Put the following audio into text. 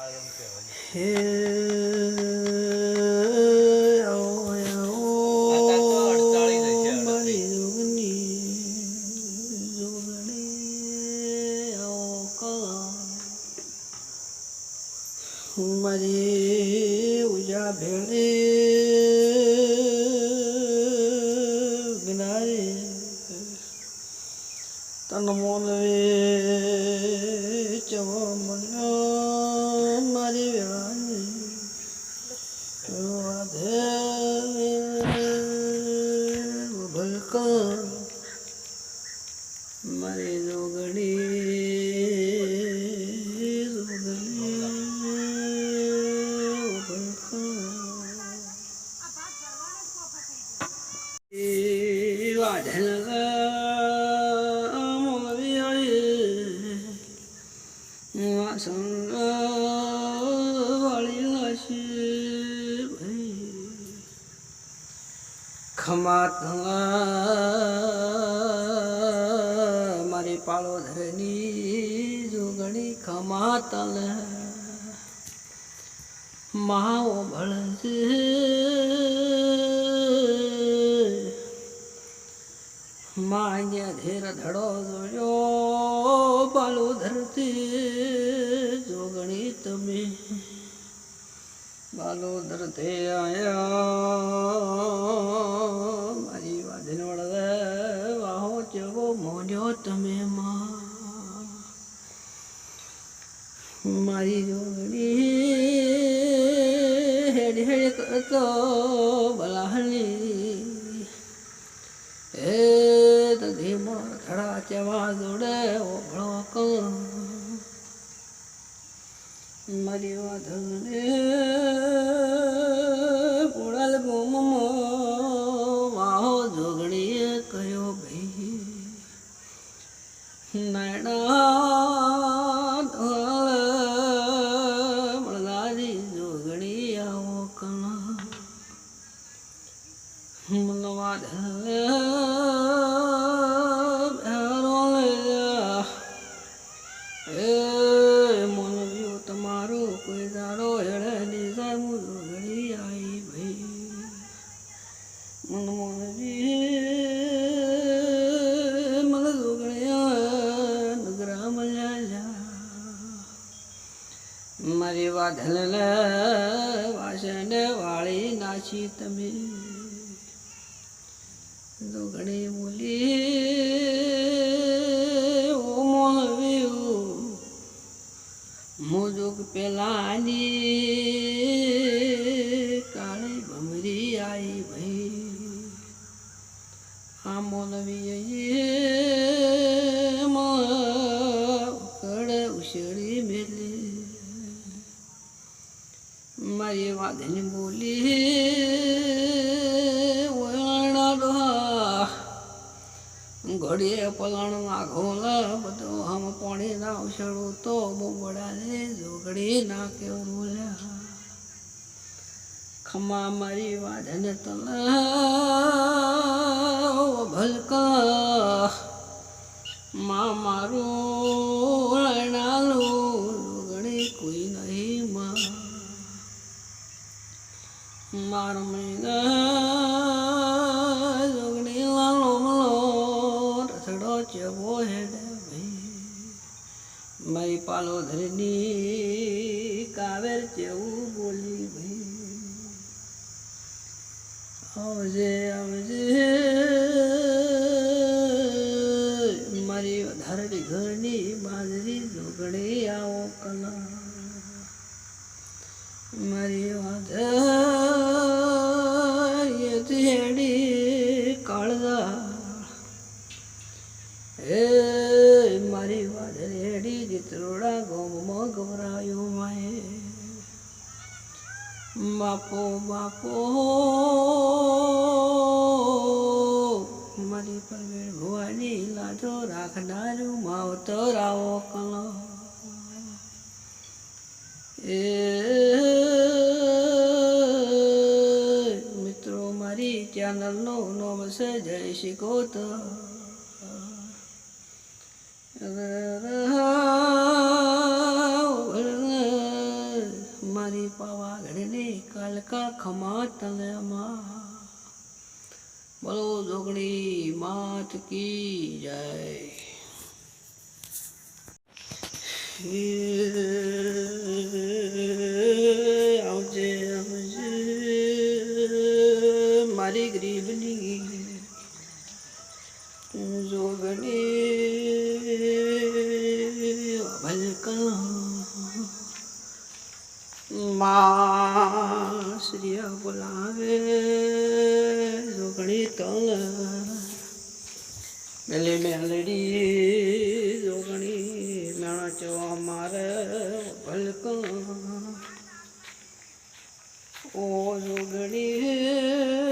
હે મારી ઉજા ભેળે જ્ઞારે તન મોનવે ચવા મળ્યો મારી રાધે ભલકા મારી જોગણી જોગણી ખમાત મારી પાળો ધરની જોગણી ખમાતલ. માઓ ભળશે માન્ય ધીર ધડો જોયો બાલો ધરતી જોગણી તમે. ધરતે આયા. મારી વાદન વળવે, વાહો ચેવો મોન્યો તમે મારી જોડી હેડ હેડ કરતો બલાહલી એ ધીમો થડા ચવા જોડે ઓળો ક મારી વાધને મારી વાસણ વાળી નાચી તમે. દોગણી બોલી ઓ મોહવ્યું મોજુક પેલાની મારી વાદની બોલી ઓયણા ઘડીએ પલણ નાખોલ બધો હમ પાણી ના ઉછળું તો બોબડાને જોગડી ના કેવું ખમા મારી વાદને તલ ભલકા, મા મારું મારો મહિના જોગણી લાલો મલો રથડો ચેવો હેડે ભાઈ. મારી પાલો ધરની કાવેર ચેવું બોલી ભાઈ. આવજે આવજે, મારી વધારડી ઘરની બાજરી જોગણી આવો કલા. વાત રેડી જીતરોડા ગોમમાં ગવરાયો માએ. બાપો બાપો, મારી પર ભવાની લાજો રાખનારું માવતર આવો કલો. એ મિત્રો મારી ચેનલનું નામ છે જય શિકોત મારી પાવાગઢને કાલકા ખમા તલમાં. બોલો જોગણી માત કી જય. આવજે માં શ્રી બોલાવે જોગણી તલ. મેલે મેલડી જોગણી મેણા ચવા મારે ભલક ઓ જોગણી